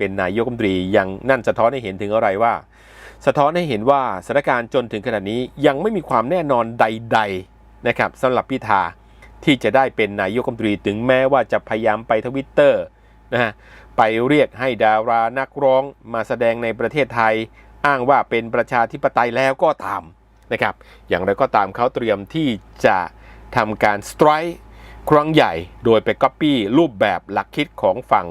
เป็นนายกรัฐมนตรียังนั่นสะท้อนให้เห็นถึงอะไรว่า สะท้อนให้เห็นว่าสถานการณ์จนถึงขณะนี้ยังไม่มีความแน่นอนใด ๆนะครับสำหรับพิธาที่จะได้เป็นนายกรัฐมนตรีถึงแม้ว่าจะพยายามไปทวิตเตอร์นะฮะไปเรียกให้ดารานักร้องมาแสดงในประเทศไทย อ้างว่าเป็นประชาธิปไตยแล้วก็ตามนะครับ อย่างไรก็ตามเขาเตรียมที่จะทำการสไตร์ครั้งใหญ่ โดยไปก๊อปปี้รูปแบบหลักคิดของฝั่ง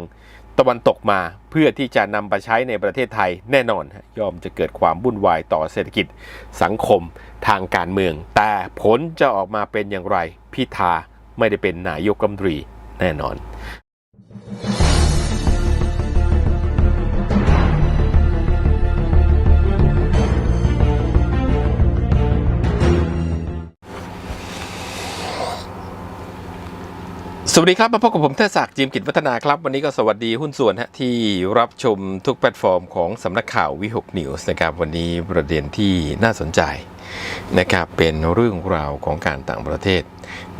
ตะวันตกมาเพื่อที่จะนำไปใช้ในประเทศไทยแน่นอนย่อมจะเกิดความวุ่นวายต่อเศรษฐกิจสังคมทางการเมือง แต่ผลจะออกมาเป็นอย่างไรพิธาไม่ได้เป็นนายกรัฐมนตรีแน่นอน วัสดีครับมาพบกับผมเทศศักดิ์จิมกิจวัฒนาครับ วันนี้ก็สวัสดีหุ้นส่วนฮะที่รับชมทุกแพลตฟอร์มของสำนักข่าววิหกนิวส์นะครับวันนี้ประเด็นที่น่าสนใจนะครับเป็นเรื่องราวของการต่างประเทศ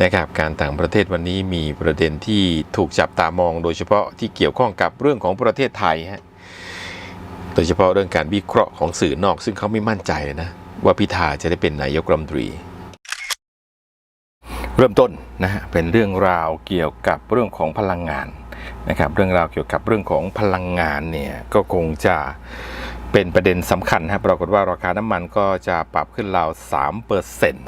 นะครับการต่างประเทศวันนี้มีประเด็นที่ถูกจับตามอง โดยเฉพาะที่เกี่ยวข้องกับเรื่องของประเทศไทยฮะโดยเฉพาะเรื่องการวิเคราะห์ของสื่อนอก ซึ่งเขาไม่มั่นใจนะว่าพิธาจะได้เป็นนายกรัฐมนตรี เริ่มต้นนะฮะเป็นเรื่องราวเกี่ยวกับเรื่องของพลังงานนะครับเรื่องราวเกี่ยวกับเรื่องของพลังงานเนี่ยก็คงจะเป็นประเด็นสำคัญฮะปรากฏว่าราคาน้ำมันก็จะปรับขึ้นราว3เปอร์เซ็นต์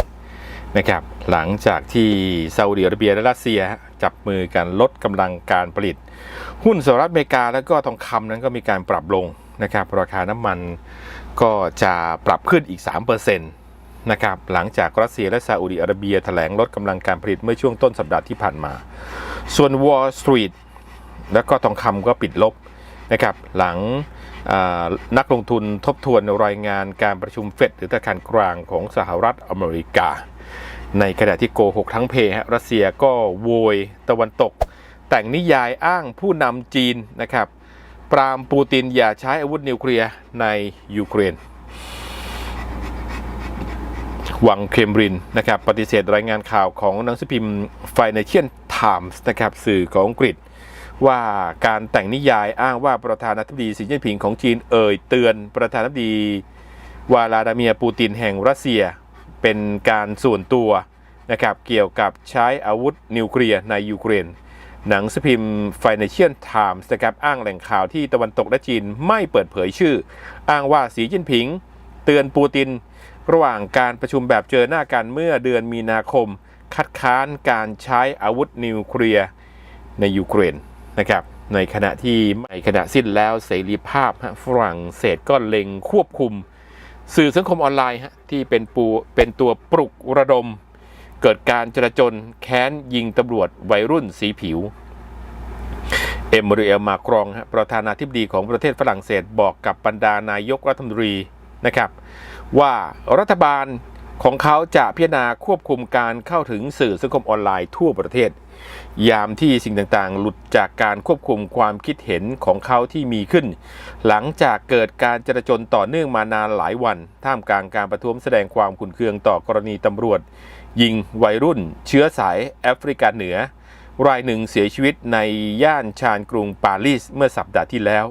นะครับหลังจากที่ซาอุดิอาระเบียและรัสเซียจับมือกันลดกำลังการผลิต หุ้นสหรัฐอเมริกาแล้วก็ทองคำนั้นก็มีการปรับลงนะครับราคาน้ำมันก็จะปรับขึ้นอีก3%เปอร์เซ็นต์ นะครับหลังจากรัสเซียและซาอุดิอาระเบียแถลงลดกำลังการผลิตเมื่อช่วงต้นสัปดาห์ที่ผ่านมา ส่วน Wall Street แล้วก็ทองคำก็ปิดลบนะครับหลังนักลงทุนทบทวนรายงานการประชุมเฟดหรือธนาคารกลางของสหรัฐอเมริกา ในขณะที่โกหกทั้งเพฮะรัสเซียก็โวยตะวันตก แต่งนิยายอ้างผู้นำจีนนะครับปรามปูตินอย่าใช้อาวุธนิวเคลียร์ในยูเครน วังเคมรินนะครับปฏิเสธรายงานข่าวของหนังสือพิมพ์ Financial Times นะครับสื่อของอังกฤษ ว่าการแต่งนิยายอ้างว่าประธานาธิบดีสีจิ้นผิงของจีนเอ่ยเตือนประธานาธิบดีวลาดาเมียปูตินแห่งรัสเซีย เป็นการส่วนตัวนะครับเกี่ยวกับใช้อาวุธนิวเคลียร์ในยูเครนหนังสือพิมพ์ Financial Times นะครับอ้างแหล่งข่าวที่ตะวันตกและจีนไม่เปิดเผยชื่อ อ้างว่าสีจิ้นผิง เตือนปูติน ระหว่างการประชุมแบบเจอหน้ากันเมื่อเดือนมีนาคม คัดค้านการใช้อาวุธนิวเคลียร์ในยูเครนนะครับในขณะที่ในขณะสิ้นแล้วเสรีภาพฝรั่งเศสก็เล็งควบคุม สื่อสังคมออนไลน์ฮะที่เป็นปูเป็นตัวปลุกระดม เกิดการจราจนแค้นยิงตำรวจวัยรุ่นสีผิว เอมมานูเอลมาครองฮะประธานาธิบดีของประเทศฝรั่งเศสบอกกับบรรดานายกรัฐมนตรี นะครับ ว่ารัฐบาลของเขาจะพิจารณาควบคุมการเข้าถึงสื่อสังคมออนไลน์ทั่วประเทศ ยามที่สิ่งต่างๆ หลุดจากการควบคุมความคิดเห็นของเขาที่มีขึ้น หลังจากเกิดการจราจนต่อเนื่องมานานหลายวัน ท่ามกลางการประท้วงแสดงความขุ่นเคืองต่อกรณีตำรวจ ยิงวัยรุ่น เชื้อสายแอฟริกาเหนือ รายหนึ่งเสียชีวิตในย่านชานกรุงปารีสเมื่อสัปดาห์ที่แล้ว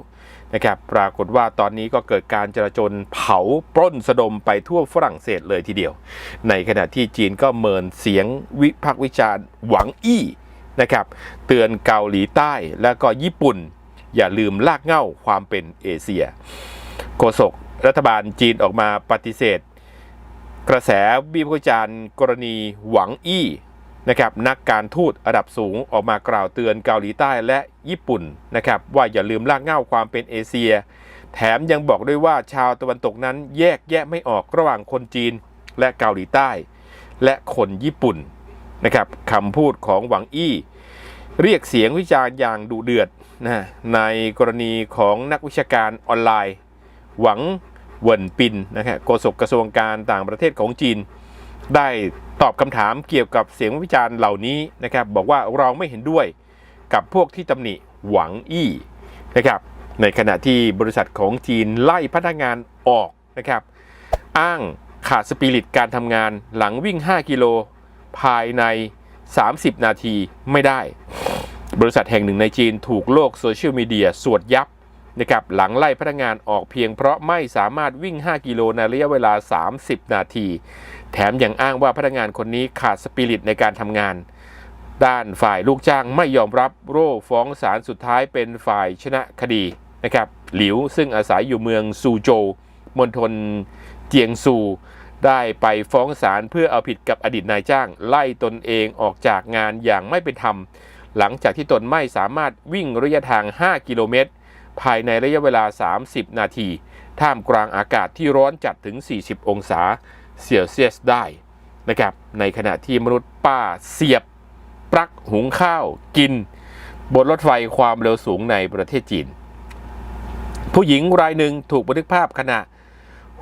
นะครับปรากฏว่าตอนนี้ก็เกิดการจราจนเผาปล้นสะดมไปทั่วฝรั่งเศสเลยทีเดียว ในขณะที่จีนก็เมินเสียงวิพากษ์วิจารณ์หวังอี้นะครับเตือนเกาหลีใต้และก็ญี่ปุ่น อย่าลืมลากเง้าความเป็นเอเชียโฆษกรัฐบาลจีนออกมาปฏิเสธ กระแสวิพากษ์วิจารณ์กรณีหวังอี้ นะครับนักการทูตระดับสูงออกมากล่าวเตือนเกาหลีใต้และญี่ปุ่นนะครับว่าอย่าลืมลากเหง้าความเป็นเอเชีย แถมยังบอกด้วยว่าชาวตะวันตกนั้นแยกแยะไม่ออกระหว่างคนจีนและเกาหลีใต้ และคนญี่ปุ่นนะครับคำพูดของหวังอี้ เรียกเสียงวิจารณ์อย่างดุเดือดนะในกรณีของนักวิชาการออนไลน์ หวังเหวินปินนะครับโฆษกกระทรวงการต่างประเทศของจีน ได้ตอบคำถามเกี่ยวกับเสียงวิจารณ์เหล่านี้นะครับ บอกว่าเราไม่เห็นด้วยกับพวกที่ตำหนิหวังอี้นะครับ ในขณะที่บริษัทของจีนไล่พนักงานออกนะครับ อ้างขาดสปิริตการทำงานหลังวิ่ง 5 กิโลภายใน 30 นาทีไม่ได้ บริษัทแห่งหนึ่งในจีนถูกโลกโซเชียลมีเดียสวดยับนะครับหลังไล่พนักงานออกเพียงเพราะไม่สามารถวิ่ง 5 กิโลในระยะเวลา 30 นาที แถมยังอ้างว่าพนักงานคนนี้ขาดสปิริตในการทำงาน ด้านฝ่ายลูกจ้างไม่ยอมรับโร่ฟ้องศาลสุดท้ายเป็นฝ่ายชนะคดีนะครับหลิวซึ่งอาศัยอยู่เมืองซูโจวมณฑลเจียงซู ได้ไปฟ้องศาลเพื่อเอาผิดกับอดีตนายจ้าง ไล่ตนเองออกจากงานอย่างไม่เป็นธรรม หลังจากที่ตนไม่สามารถวิ่งระยะทาง 5 กิโลเมตร ภายในระยะเวลา 30 นาที ท่ามกลางอากาศที่ร้อนจัดถึง 40 องศา เซลเซียสได้นะครับในขณะที่มนุษย์ป้าเสียบปลั๊กหุงข้าวกิน บนรถไฟความเร็วสูงในประเทศจีน ผู้หญิงรายหนึ่งถูกบันทึกภาพขณะ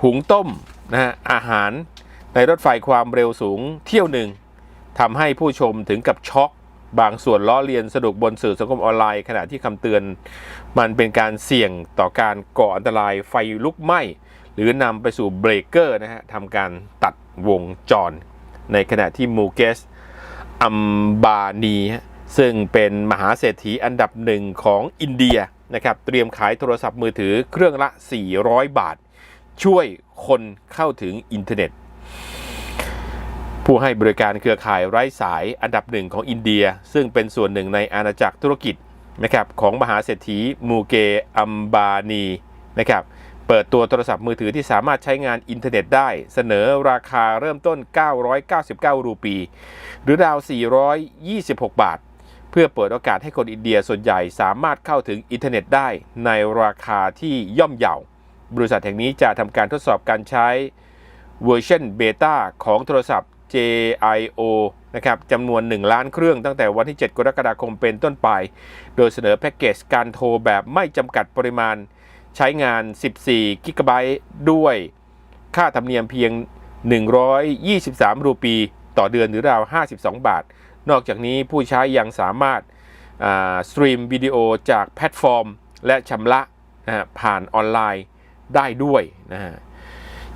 หุงต้มนะฮะอาหารในรถไฟความเร็วสูงเที่ยวหนึ่งทำให้ผู้ชมถึงกับช็อกบางส่วนล้อเลียนสนุกบนสื่อสังคมออนไลน์ ขณะที่คำเตือน มันเป็นการเสี่ยงต่อการก่ออันตรายไฟลุกไหม้ หรือนำไปสู่เบรกเกอร์นะฮะทำการตัดวงจร ในขณะที่มูเกสอัมบานี ซึ่งเป็นมหาเศรษฐีอันดับหนึ่งของอินเดียนะครับเตรียมขายโทรศัพท์มือถือเครื่องละ 400 บาท ช่วยคนเข้าถึงอินเทอร์เน็ต ผู้ให้บริการเครือข่ายไร้สายอันดับหนึ่งของอินเดีย ซึ่งเป็นส่วนหนึ่งในอาณาจักรธุรกิจนะครับของมหาเศรษฐีมูเกอัมบานีนะครับ เปิดตัวโทรศัพท์มือถือที่สามารถใช้งานอินเทอร์เน็ตได้ เสนอราคาเริ่มต้น 999 รูปี หรือราว 426 บาท เพื่อเปิดโอกาสให้คนอินเดียส่วนใหญ่สามารถเข้าถึงอินเทอร์เน็ตได้ในราคาที่ย่อมเยาบริษัทแห่งนี้จะทำการทดสอบการใช้เวอร์ชันเบต้าของโทรศัพท์ JIO นะครับจำนวน 1 ล้านเครื่องตั้งแต่วันที่ 7 กรกฎาคมเป็นต้นไป โดยเสนอแพ็กเกจการโทรแบบไม่จำกัดปริมาณ ใช้งาน 14 กิกะไบต์ด้วย ค่าธรรมเนียมเพียง 123 รูปี ต่อเดือนหรือราว 52 บาท นอกจากนี้ผู้ใช้ยังสามารถสตรีมวิดีโอจากแพลตฟอร์ม และชำระนะผ่านออนไลน์ได้ด้วยนะฮะ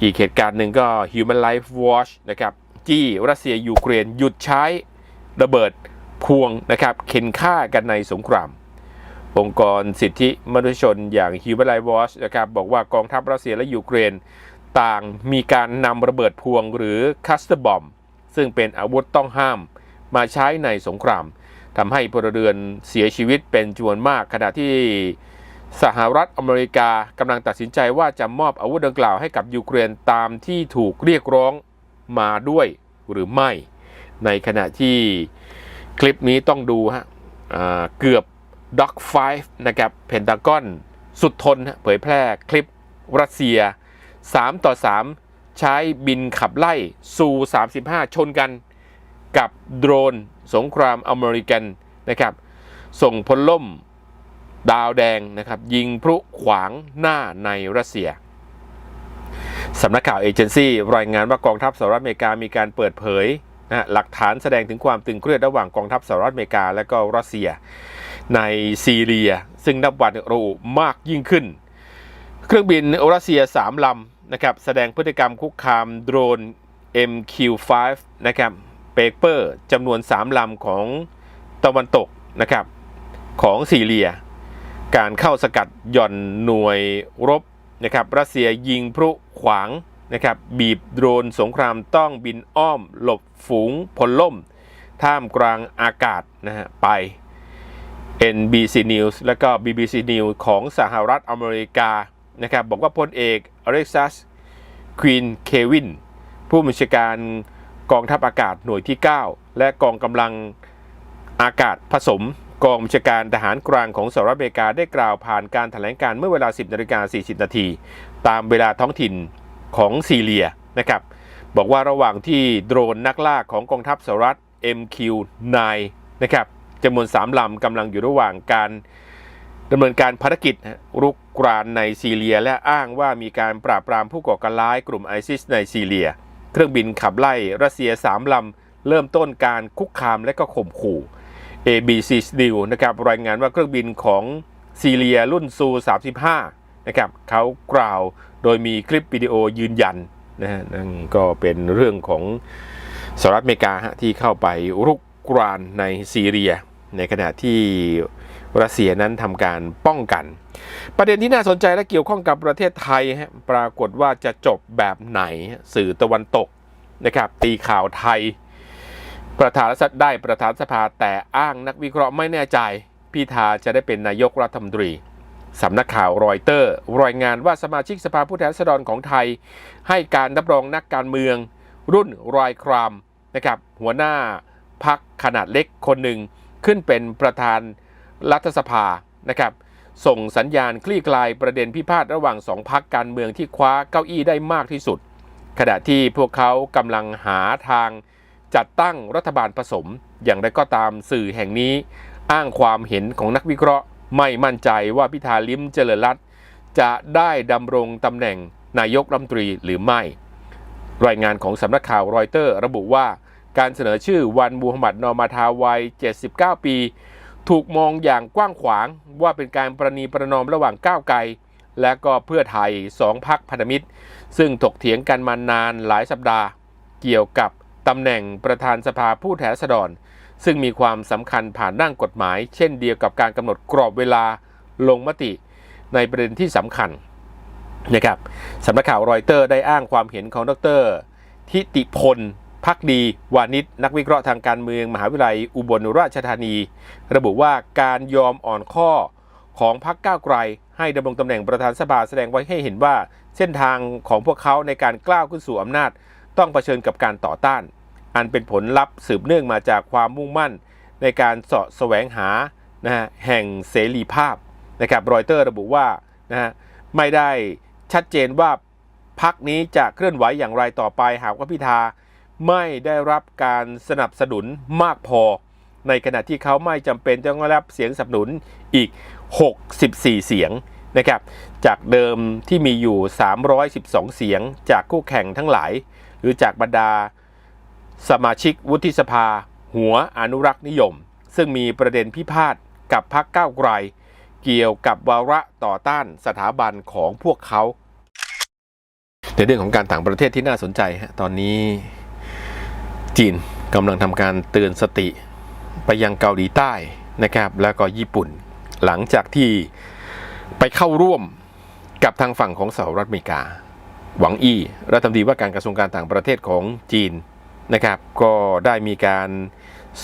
อีกเหตุการณ์หนึ่งก็ Human Life Watch นะครับจี้รัสเซียยูเครนหยุดใช้ระเบิดพวงนะครับเข็นฆ่ากันในสงคราม องค์กรสิทธิมนุษยชนอย่าง Human Rights Watch นะครับบอกว่ากองทัพรัสเซียและยูเครน ต่างมีการนำระเบิดพวงหรือคัสเตอร์บอมซึ่งเป็นอาวุธต้องห้ามมาใช้ในสงครามทำให้พลเรือนเสียชีวิตเป็นจำนวนมาก ขณะที่สหรัฐอเมริกากำลังตัดสินใจว่าจะมอบอาวุธดังกล่าวให้กับยูเครนตามที่ถูกเรียกร้องมาด้วยหรือไม่ ในขณะที่คลิปนี้ต้องดูฮะเกือบ ด็อก5นะครับเพนตากอนสุดทนเผยแพร่คลิปรัสเซีย 3 ต่อ 3 ใช้บินขับไล่ซู35 ชนกันกับโดรนสงครามอเมริกันนะครับ ส่งพลล่มดาวแดงนะครับ ยิงพลุขวางหน้าในรัสเซียสำนักข่าวเอเจนซี่รายงานว่ากองทัพสหรัฐอเมริกามีการเปิดเผยนะหลักฐานแสดงถึงความตึงเครียดระหว่างกองทัพสหรัฐอเมริกาและก็รัสเซีย ในซีเรีย ซึ่งนับวันระอุมากยิ่งขึ้น เครื่องบินรัสเซีย 3 ลำนะครับแสดงพฤติกรรมคุกคามโดรน MQ5 นะครับเปเปอร์จำนวน 3 ลำของตะวันตกนะครับของซีเรีย การเข้าสกัดหย่อนหน่วยรบนะครับรัสเซียยิงพลุขวางนะครับบีบโดรนสงครามต้องบินอ้อม หลบฝูงพลล่ม ท่ามกลางอากาศนะฮะไป NBC News และก็ BBC News ของสหรัฐอเมริกานะครับบอกว่าพลเอกอเล็กซัสควีนเควินผู้บัญชาการกองทัพอากาศหน่วยที่ 9 และกองกำลังอากาศผสม กองบัญชาการทหารกลางของสหรัฐอเมริกาได้กล่าวผ่านการแถลงการเมื่อเวลา 10นาฬิกา40 นาที ตามเวลาท้องถิ่นของซีเรียนะครับบอกว่าระหว่างที่โดรนนักล่าของกองทัพสหรัฐ MQ-9 นะครับ จำนวน 3 ลำกำลังอยู่ระหว่างการดำเนินการภารกิจรุกรานในซีเรีย และอ้างว่ามีการปราบปรามผู้ก่อการร้ายกลุ่มไอซิสในซีเรีย เครื่องบินขับไล่รัสเซีย 3 ลำ เริ่มต้นการคุกคามและก็ข่มขู่ ABC News นะครับรายงานว่าเครื่องบินของซีเรียรุ่นซู 35 นะครับเขากล่าวโดยมีคลิปวิดีโอยืนยันนะฮะนั่นก็เป็นเรื่องของสหรัฐอเมริกาฮะที่เข้าไปรุกรานในซีเรีย ในขณะที่รัสเซียนั้นทำการป้องกัน ประเด็นที่น่าสนใจและเกี่ยวข้องกับประเทศไทยปรากฏว่าจะจบแบบไหนสื่อตะวันตกนะครับตีข่าวไทย ประธานรัฐได้ประธานสภาแต่อ้างนักวิเคราะห์ไม่แน่ใจ พิธาจะได้เป็นนายกรัฐมนตรีสำนักข่าวรอยเตอร์ รายงานว่าสมาชิกสภาผู้แทนราษฎรของไทย ให้การรับรองนักการเมือง รุ่นรอยครามนะครับหัวหน้าพักขนาดเล็กคนหนึ่ง ขึ้นเป็นประธานรัฐสภานะครับส่งสัญญาณคลี่คลายประเด็นพิพาทระหว่างสองพักการเมืองที่คว้าเก้าอี้ได้มากที่สุด ขณะที่พวกเขากำลังหาทางจัดตั้งรัฐบาลผสม อย่างไรก็ตามสื่อแห่งนี้อ้างความเห็นของนักวิเคราะห์ ไม่มั่นใจว่าพิธาลิมเจริญรัตจะได้ดำรงตำแหน่งนายกรัฐมนตรีหรือไม่ รายงานของสำนักข่าวรอยเตอร์ระบุว่า การเสนอชื่อวันมูฮัมหมัดนอมาทาวัย 79 ปี ถูกมองอย่างกว้างขวางว่าเป็นการประนีประนอมระหว่างก้าวไกล และก็เพื่อไทยสองพักพันธมิตร ซึ่งถกเถียงกันมานานหลายสัปดาห์ เกี่ยวกับตำแหน่งประธานสภาผู้แทนราษฎร ซึ่งมีความสำคัญผ่านร่างกฎหมาย เช่นเดียวกับการกำหนดกรอบเวลาลงมติในประเด็นที่สำคัญนะครับสำนักข่าวรอยเตอร์ได้อ้างความเห็นของดร ทิติพล พักดีวานิชนักวิเคราะห์ทางการเมืองมหาวิทยาลัยอุบลราชธานี ระบุว่าการยอมอ่อนข้อของพรรคก้าวไกล ให้ดำรงตำแหน่งประธานสภาแสดงไว้ให้เห็นว่า เส้นทางของพวกเขาในการกล้าวขึ้นสู่อำนาจ ต้องเผชิญกับการต่อต้าน อันเป็นผลลัพธ์สืบเนื่องมาจากความมุ่งมั่น ในการเสาะแสวงหานะฮะแห่งเสรีภาพนะครับรอยเตอร์ระบุว่านะฮะไม่ได้ชัดเจนว่าพักนี้จะเคลื่อนไหวอย่างไรต่อไปหากว่าพิธา ไม่ได้รับการสนับสนุนมากพอ ในขณะที่เขาไม่จำเป็นต้องรับเสียงสนับสนุนอีก 64 เสียงนะครับ จากเดิมที่มีอยู่ 312 เสียงจากคู่แข่งทั้งหลาย หรือจากบรรดาสมาชิกวุฒิสภา หัวอนุรักษ์นิยม ซึ่งมีประเด็นพิพาทกับพรรคก้าวไกล เกี่ยวกับวาระต่อต้านสถาบันของพวกเขาในเรื่องของการต่างประเทศที่น่าสนใจฮะตอนนี้ จีนกำลังทำการเตือนสติไปยังเกาหลีใต้นะครับ แล้วก็ญี่ปุ่น หลังจากที่ไปเข้าร่วมกับทางฝั่งของสหรัฐอเมริกา หวังอี้รัฐมนตรีว่าการกระทรวงการต่างประเทศของจีนนะครับ ก็ได้มีการ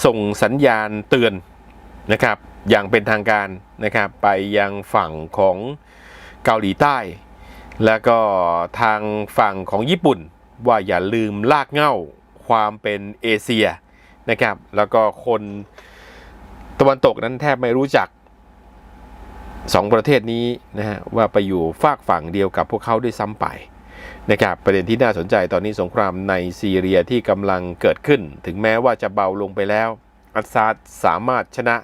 ส่งสัญญาณเตือนนะครับ อย่างเป็นทางการนะครับไปยังฝั่งของเกาหลีใต้ แล้วก็ทางฝั่งของญี่ปุ่น ว่าอย่าลืมลากเง้า ความเป็นเอเชียนะครับ แล้วก็คนตะวันตกนั้นแทบไม่รู้จักสองประเทศนี้นะฮะว่าไปอยู่ฝากฝั่งเดียวกับพวกเขาด้วยซ้ำไปนะครับประเด็นที่น่าสนใจตอนนี้สงครามในซีเรียที่กำลังเกิดขึ้น ถึงแม้ว่าจะเบาลงไปแล้ว อัสซาดสามารถชนะ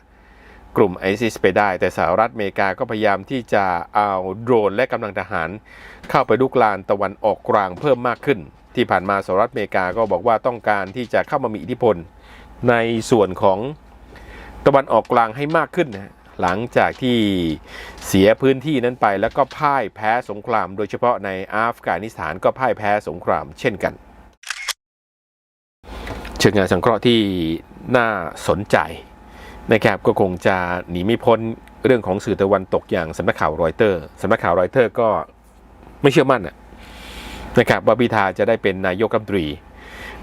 กลุ่มไอซิสไปได้ แต่สหรัฐอเมริกาก็พยายามที่จะเอาโดรนและกำลังทหาร เข้าไปลุกลานตะวันออกกลางเพิ่มมากขึ้น ที่ผ่านมาสหรัฐอเมริกาก็บอกว่าต้องการที่จะเข้ามามีอิทธิพล ในส่วนของตะวันออกกลางให้มากขึ้นนะหลังจากที่เสียพื้นที่นั้นไป แล้วก็พ่ายแพ้สงคราม โดยเฉพาะในอัฟกานิสถานก็พ่ายแพ้สงครามเช่นกัน เชิงงานสังเคราะห์ที่น่าสนใจนะครับก็คงจะหนีไม่พ้นเรื่องของสื่อตะวันตกอย่างสำนักข่าวรอยเตอร์สำนักข่าวรอยเตอร์ก็ไม่เชื่อมั่นนะ นะครับว่าพิธาจะได้เป็นนายกรัฐมนตรี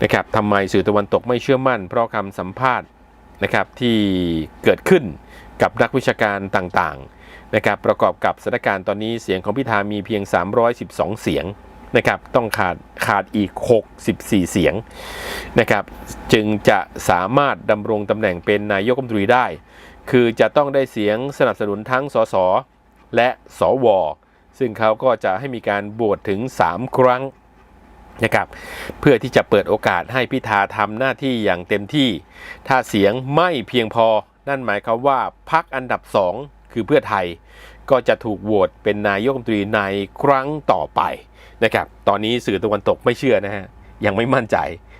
นะครับทำไมสื่อตะวันตกไม่เชื่อมั่น เพราะคำสัมภาษณ์นะครับที่เกิดขึ้นกับนักวิชาการต่างๆนะครับประกอบกับสถานการณ์ตอนนี้เสียงของพิธามีเพียง 312 เสียงนะครับต้องขาดขาดอีก 64 เสียงนะครับจึงจะสามารถดำรงตำแหน่งเป็นนายกรัฐมนตรีได้ คือจะต้องได้เสียงสนับสนุนทั้งสสและสว ซึ่งเขาก็จะให้มีการบวชถึง 3 ครั้งนะครับเพื่อที่จะเปิดโอกาสให้พิธาทำหน้าที่อย่างเต็มที่ ถ้าเสียงไม่เพียงพอ นั่นหมายความว่าพักอันดับ 2 คือเพื่อไทย ก็จะถูกโหวตเป็นนายกรัฐมนตรีในครั้งต่อไปนะครับตอนนี้สื่อตะวันตกไม่เชื่อนะฮะยังไม่มั่นใจ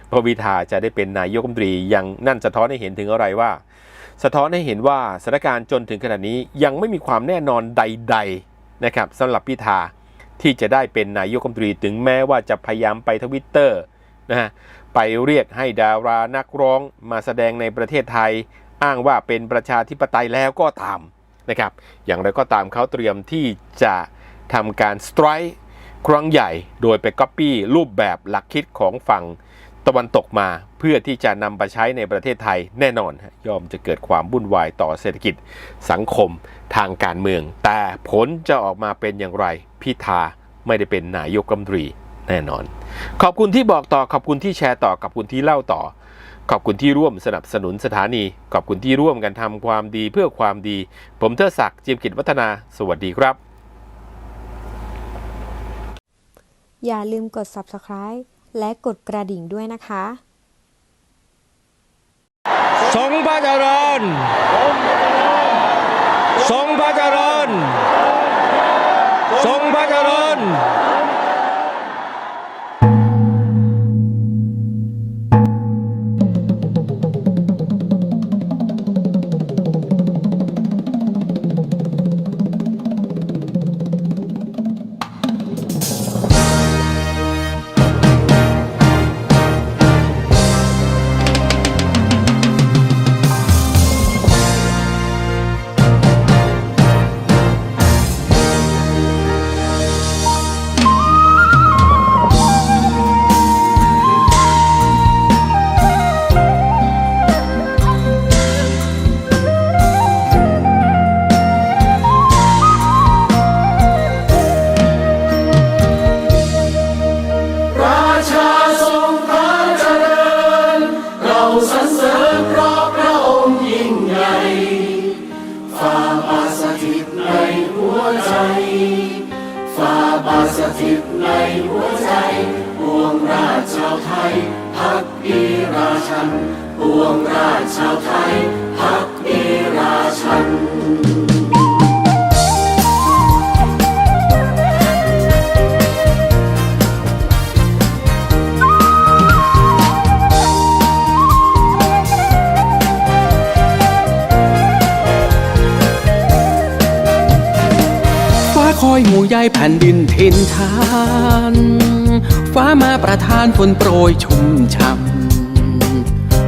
เพราะพิธาจะได้เป็นนายกรัฐมนตรียังนั่นสะท้อนให้เห็นถึงอะไรว่า สะท้อนให้เห็นว่าสถานการณ์จนถึงขนาดนี้ยังไม่มีความแน่นอนใด ๆ นะครับสำหรับพิธาที่จะได้เป็นนายกรัฐมนตรีถึงแม้ว่าจะพยายามไปทวิตเตอร์นะฮะไปเรียกให้ดารานักร้องมาแสดงในประเทศไทย อ้างว่าเป็นประชาธิปไตยแล้วก็ตามนะครับ อย่างไรก็ตามเขาเตรียมที่จะทำการสไตร์ครั้งใหญ่ โดยไปก๊อปปี้รูปแบบหลักคิดของฝั่ง ตะวันตกมาเพื่อที่จะนำไปใช้ในประเทศไทยแน่นอนย่อมจะเกิดความวุ่นวายต่อเศรษฐกิจสังคมทางการเมือง แต่ผลจะออกมาเป็นอย่างไร พิธาไม่ได้เป็นนายกรัฐมนตรีแน่นอน ขอบคุณที่บอกต่อขอบคุณที่แชร์ต่อขอบคุณที่เล่าต่อ ขอบคุณที่ร่วมสนับสนุนสถานี ขอบคุณที่ร่วมกันทำความดีเพื่อความดี ผมเทอศักดิ์จิมกิจวัฒนา สวัสดีครับ อย่าลืมกด subscribe และกดกระดิ่งด้วยนะคะทรงพระเจริญทรงพระเจริญทรงพระเจริญ ชันปวงราชชาวไทยพักดีราชันฟ้าคอยหมู่ใยแผ่นดินทินทาน ฟ้ามาประทานฝนโปรยชุ่มช่ำ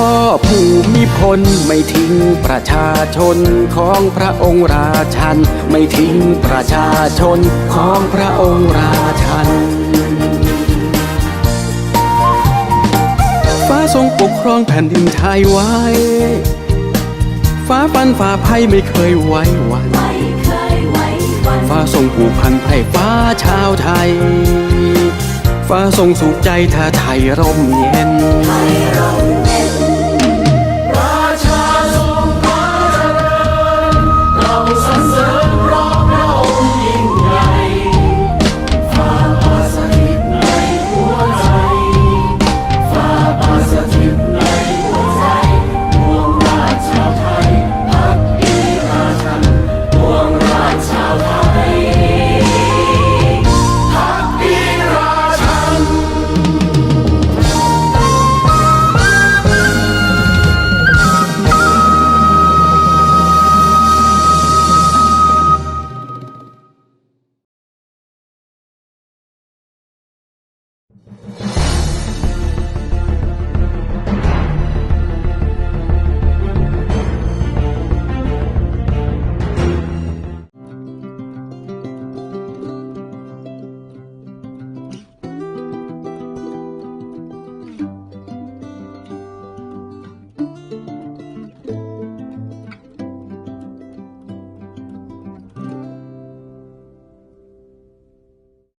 พ่อผู้มีพลไม่ทิ้งประชาชนของพระองค์ราชัน ไม่ทิ้งประชาชนของพระองค์ราชัน ฟ้าทรงปกครองแผ่นดินไทยไว้ ฟ้าฟันฟ้าภัยไม่เคยไว้วันฟ้าทรงผูกพันไพ่ฟ้าชาวไทย ฟ้าทรงสุขใจถ้าไทยร่มเย็น